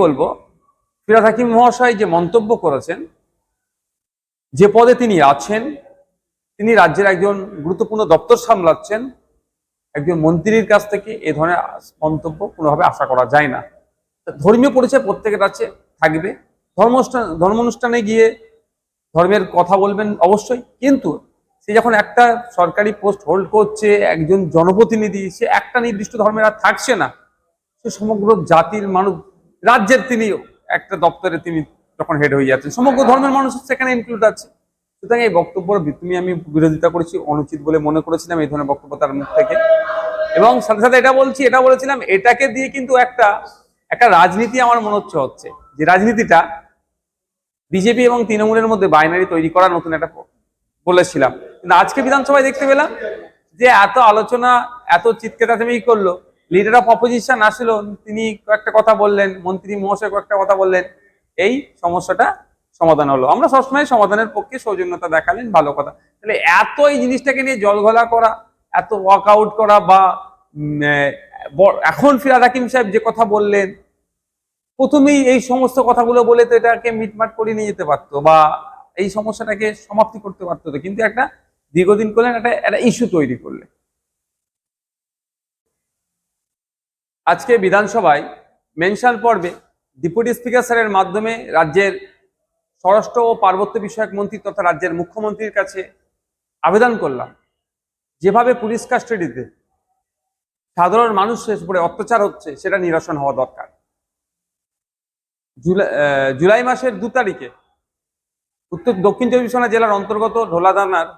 বলব, ফিরাদ হাকিম মহাশয় যে মন্তব্য করেছেন, যে পদে তিনি আছেন, তিনি রাজ্যের একজন গুরুত্বপূর্ণ দপ্তর সামলাচ্ছেন, একজন মন্ত্রীর কাছ থেকে এ ধরনের মন্তব্য কোনোভাবে আশা করা যায় না। ধর্মীয় পরিচয় প্রত্যেকের কাছে থাকবে। ধর্মানুষ্ঠান ধর্ম অনুষ্ঠানে গিয়ে ধর্মের কথা বলবেন অবশ্যই, কিন্তু সে যখন একটা সরকারি পোস্ট হোল্ড করছে, একজন জনপ্রতিনিধি, সে একটা নির্দিষ্ট ধর্মের আর থাকছে না। সে সমগ্র জাতির মানুষ রাজ্যের তিনি একটা দপ্তরে তিনি যখন হেড হয়ে যাচ্ছেন। সমগ্র ধর্মের মানুষ সেখানে ইনক্লুড আছে। সুতরাং এই বক্তব্য তুমি আমি বিরোধিতা করেছি, অনুচিত বলে মনে করেছিলাম এই ধরনের বক্তব্য তার মুখ থেকে। এবং সাথে সাথে এটা বলছি, এটা বলেছিলাম, এটাকে দিয়ে কিন্তু একটা একটা রাজনীতি আমার মনে হচ্ছে। হচ্ছে যে রাজনীতিটা বিজেপি এবং তৃণমূলের মধ্যে বাইনারি তৈরি করা নতুন একটা বলেছিলাম। কিন্তু আজকে বিধানসভায় দেখতে পেলাম যে এত আলোচনা, এত চিৎকেটা চিৎকেটাতেমি করল লিডার অফ অপোজিশন আসলো, তিনি কয়েকটা কথা বললেন, মন্ত্রী মহাশয় কয়েকটা কথা বললেন, এই সমস্যাটা সমাধান হলো। আমরা সবসময় সমাধানের পক্ষে সৌজন্যতা দেখালেন, ভালো কথা। তাহলে এত এই জিনিসটাকে নিয়ে জলঘোলা করা, এত ওয়ার্কআউট করা বা এখন ফিরাদ হাকিম সাহেব যে কথা বললেন, প্রথমেই এই সমস্ত কথাগুলো বলে তো এটাকে মিটমাট করে নিয়ে যেতে পারতো বা এই সমস্যাটাকে সমাপ্তি করতে পারতো কিন্তু একটা দীর্ঘদিন করলেন, একটা একটা ইস্যু তৈরি করলে আজকে বিধানসভায় মেনশন পর্বে ডেপুটি স্পিকার স্যারের মাধ্যমে রাজ্যের স্বরাষ্ট্র ও পার্বত্য বিষয়ক মন্ত্রী তথা রাজ্যের মুখ্যমন্ত্রীর কাছে আবেদন করলাম। যেভাবে পুলিশ কাস্টাডিতে সাধারণ মানুষের উপরে অত্যাচার হচ্ছে, সেটা নিরসন হওয়া দরকার। জুলাই মাসের দু তারিখে উত্তর দক্ষিণ চব্বিশ পরগনা জেলার অন্তর্গত ঢোলাদানার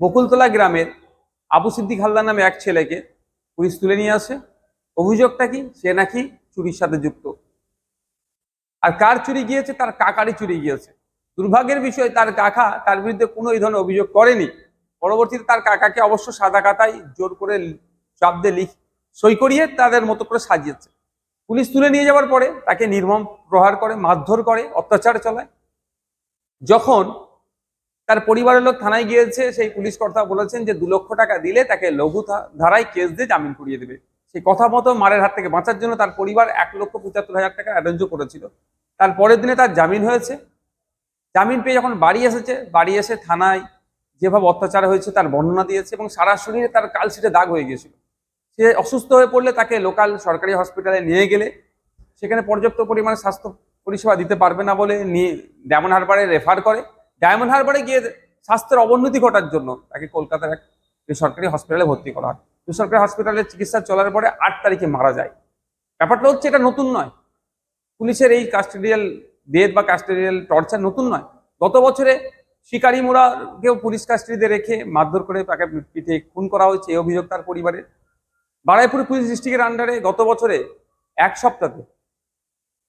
বকুলতলা গ্রামের আবু সিদ্দিক হালদার নামে এক ছেলেকে পুলিশ তুলে নিয়ে আসে। অভিযোগটা কি? সে নাকি চুরির সাথে যুক্ত। আর কার চুরি গিয়েছে? তার কাকারই চুরি গিয়েছে। দুর্ভাগ্যের বিষয়, তার কাকা তার বিরুদ্ধে কোনো এই ধরনের অভিযোগ করেনি। পরবর্তীতে তার কাকাকে অবশ্য সাদা কাতায় জোর করে দিয়ে লিখ সই করিয়ে তাদের মতো করে সাজিয়েছে। পুলিশ তুলে নিয়ে যাওয়ার পরে তাকে নির্মম প্রহার করে, মারধর করে, অত্যাচার চলায়। যখন তার পরিবারের লোক থানায় গিয়েছে, সেই পুলিশ কর্তা বলেছেন যে দু লক্ষ টাকা দিলে তাকে লঘু ধারায় কেস দিয়ে জামিন করিয়ে দেবে। সেই কথা মতো মারের হাত থেকে বাঁচার জন্য তার পরিবার এক লক্ষ পঁচাত্তর হাজার টাকা অ্যারেঞ্জও করেছিল। তার পরের দিনে তার জামিন হয়েছে। জামিন পেয়ে যখন বাড়ি এসেছে, বাড়ি এসে থানায় যেভাবে অত্যাচার হয়েছে তার বর্ণনা দিয়েছে এবং সারা শরীরে তার কালশিটে দাগ হয়ে গিয়েছিল। সে অসুস্থ হয়ে পড়লে তাকে লোকাল সরকারি হসপিটালে নিয়ে গেলে। সেখানে পর্যাপ্ত পরিমাণে স্বাস্থ্য পরিষেবা দিতে পারবে না বলে নিয়ে ডায়মন্ড হারবারে রেফার করে। ডায়মন্ড হারবারে গিয়ে স্বাস্থ্যের অবনতি ঘটার জন্য তাকে কলকাতার এক বেসরকারি হসপিটালে ভর্তি করা হয়। বেসরকারি হসপিটালে চিকিৎসা চলার পরে আট তারিখে মারা যায়। ব্যাপারটা হচ্ছে এটা নতুন নয়। পুলিশের এই কাস্টেডিয়াল ডেথ বা কাস্টেডিয়াল টর্চার নতুন নয়। গত বছরে শিকারি মোড়াকেও পুলিশ কাস্টাডিতে রেখে মারধর করে তাকে পিঠে খুন করা হয়েছে এই অভিযোগ তার পরিবারের। বারাইপুর পুলিশ ডিস্ট্রিক্টের আন্ডারে গত বছরে এক সপ্তাহে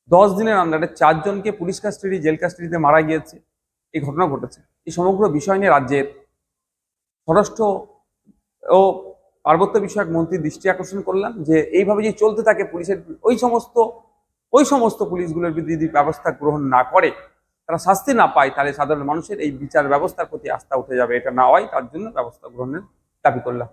দশ দিনের আন্ডারে চারজনকে পুলিশ কাস্টাডি জেল কাস্টাডিতে মারা গিয়েছে। এই ঘটনা ঘটেছে। এই সমগ্র বিষয় নিয়ে রাজ্যের স্বরাষ্ট্র ও পার্বত্য বিষয়ক মন্ত্রীর দৃষ্টি আকর্ষণ করলাম যে এইভাবে যদি চলতে থাকে পুলিশের ওই সমস্ত ওই সমস্ত পুলিশগুলোর যদি ব্যবস্থা গ্রহণ না করে, তারা শাস্তি না পায়, তাহলে সাধারণ মানুষের এই বিচার ব্যবস্থার প্রতি আস্থা উঠে যাবে। এটা না হয়, তার জন্য ব্যবস্থা গ্রহণের দাবি করলাম।